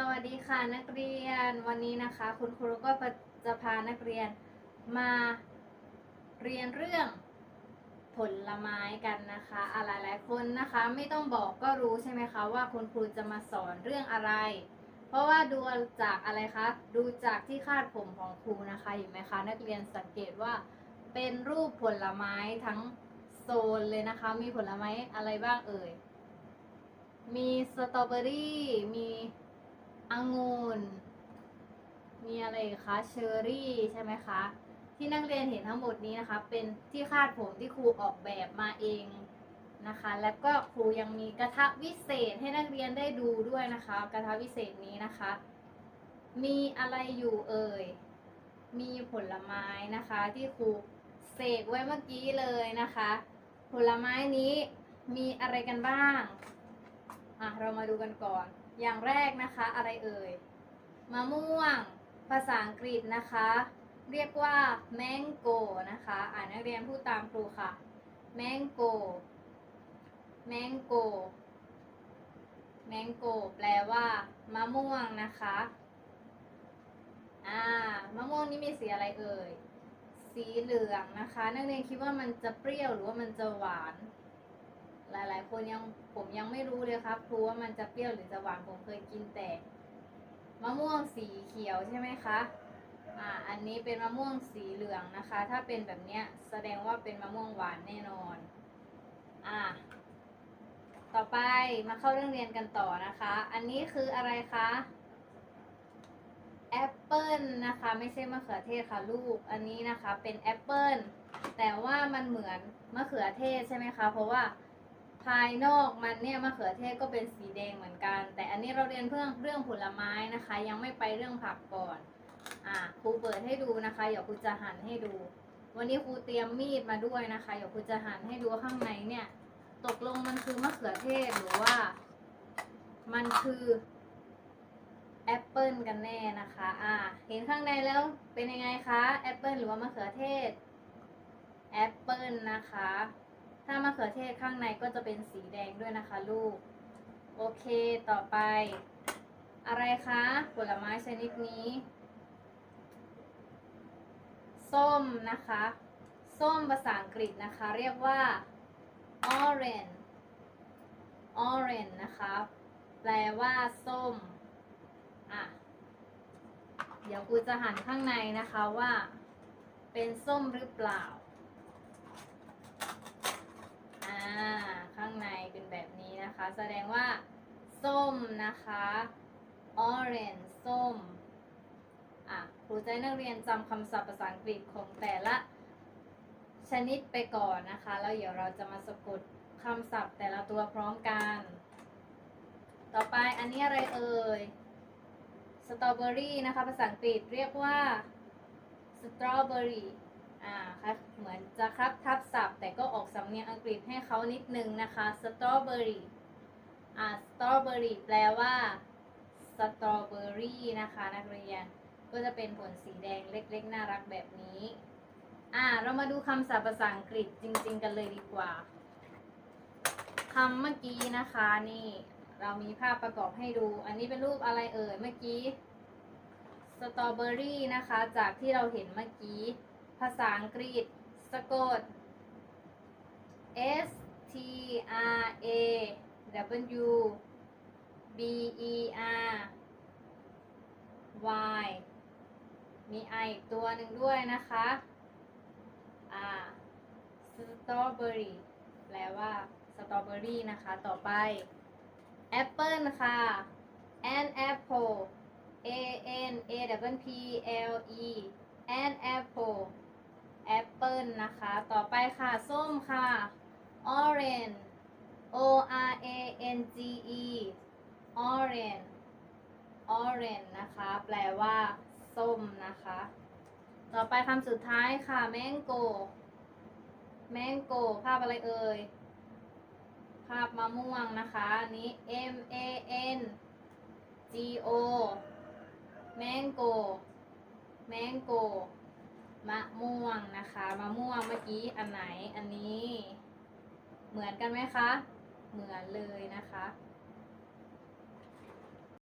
สวัสดีค่ะนักเรียนวันนี้นะคะ คุณครูก็จะพานักเรียนมาเรียนเรื่องผลไม้กันนะคะอะหลายคนนะคะไม่ต้องบอกก็รู้ใช่ไหมคะว่าคุณครูจะมาสอนเรื่องอะไร เพราะว่าดูจากอะไรคะดูจากที่คาดผมของครูนะคะเห็นไหมคะนักเรียนสังเกตว่าเป็นรูปผลไม้ทั้งโซนเลยนะคะ มีผลไม้อะไรบ้างเอ่ยมีสตรอเบอรี่มี องุ่นมีอะไรคะเชอร์รี่ใช่ไหมคะ ที่นักเรียนเห็นทั้งหมดนี้นะคะ เป็นที่คาดผมที่ครูออกแบบมาเองนะคะ แล้วก็ครูยังมีกระทะวิเศษให้นักเรียนได้ดูด้วยนะคะ กระทะวิเศษนี้นะคะ มีอะไรอยู่เอ่ยมีผลไม้นะคะที่ครูเสกไว้เมื่อกี้เลยนะคะ ผลไม้นี้มีอะไรกันบ้างอะเรามาดูกันก่อน อย่างแรกนะคะ อะไรเอ่ย มะม่วง ภาษาอังกฤษนะคะ เรียกว่า mango นะคะ อ่านนักเรียนพูดตามครูค่ะ mango mango mango แปลว่า มะม่วงนะคะ อ่า มะม่วงนี่มีสีอะไรเอ่ย สีเหลืองนะคะ นักเรียนคิดว่ามันจะเปรี้ยวหรือว่ามันจะหวาน หลาย ๆ คนยังผมยังไม่รู้เลยครับครูว่ามันจะเปรี้ยวหรือจะหวานผมเคยกินแต่มะม่วงสีเขียวใช่ไหมคะอ่าอันนี้เป็นมะม่วงสีเหลืองนะคะ ถ้าเป็นแบบเนี้ยแสดงว่าเป็นมะม่วงหวานแน่นอนอ่าต่อไปมาเข้าเรื่องเรียนกันต่อนะคะ อันนี้คืออะไรคะแอปเปิลนะคะไม่ใช่มะเขือเทศค่ะลูกอันนี้นะคะเป็นแอปเปิลแต่ว่ามันเหมือนมะเขือเทศใช่ไหมคะ เพราะว่า ภายนอกมันเนี่ยมะเขือเทศก็เป็นสีแดงเหมือนกัน แต่อันนี้เราเรียนเรื่องเรื่องผลไม้นะคะ ยังไม่ไปเรื่องผักก่อนอะครูเปิดให้ดูนะคะเดี๋ยวครูจะหั่นให้ดู วันนี้ครูเตรียมมีดมาด้วยนะคะเดี๋ยวครูจะหั่นให้ดูข้างในเนี่ย ตกลงมันคือมะเขือเทศหรือว่า มันคือแอปเปิลกันแน่นะคะ อะเห็นข้างในแล้วเป็นยังไงคะ แอปเปิลหรือว่ามะเขือเทศ แอปเปิลนะคะ ถ้ามะเขือเทศข้างในก็จะเป็นสีแดงด้วยนะคะลูก โอเคต่อไป อะไรคะ ผลไม้ชนิดนี้ ส้มนะคะ ส้มภาษาอังกฤษนะคะ เรียกว่า orange orange นะคะ แปลว่าส้ม อะ เดี๋ยวครูจะหันข้างในนะคะว่า เป็นส้มหรือเปล่า ข้างในเป็นแบบนี้นะคะ แสดงว่า ส้มนะคะ orange ส้ม อะ ครูจะให้นักเรียนจำคำศัพท์ภาษาอังกฤษของแต่ละชนิดไปก่อนนะคะ แล้วเดี๋ยวเราจะมาสะกดคำศัพท์แต่ละตัวพร้อมกัน ต่อไปอันนี้อะไรเอ่ย สตรอเบอรี่นะคะ ภาษาอังกฤษเรียกว่าสตร อ่าค่ะเหมือนจะครับทับศัพท์แต่ก็ออกสำเนียงอังกฤษให้เขานิดนึงนะคะสตรอเบอรี่อ่าสตรอเบอรี่แปลว่าสตรอเบอรี่นะคะนักเรียนก็จะเป็นผลสีแดงเล็กๆ น่ารักแบบนี้อ่าเรามาดูคำศัพท์ภาษาอังกฤษจริง ๆ กันเลยดีกว่าคำเมื่อกี้นะคะนี่เรามีภาพประกอบให้ดู อันนี้เป็นรูปอะไรเอ่ยเมื่อกี้สตรอเบอรี่นะคะ จากที่เราเห็นเมื่อกี้ ภาษาอังกฤษ สะกด S T R A W B E R Y มีไออีกตัวหนึ่งด้วยนะคะ อ่าสตรอเบอรี่แปลว่าสตรอเบอรี่นะคะ ต่อไปแอปเปิลค่ะ an apple a n a w p l e an apple แอปเปิลนะคะ ต่อไปค่ะ ส้มค่ะ orange o r a n g e orange orange นะคะ แปลว่า ส้มนะคะ ต่อไปคำสุดท้ายค่ะ mango mango ภาพอะไรเอ่ย ภาพมะม่วงนะคะอันนี้ M A N G O mango mango มะม่วงนะคะมะม่วงเมื่อกี้อันไหนอันนี้ เหมือนกันไหมคะ เหมือนเลยนะคะ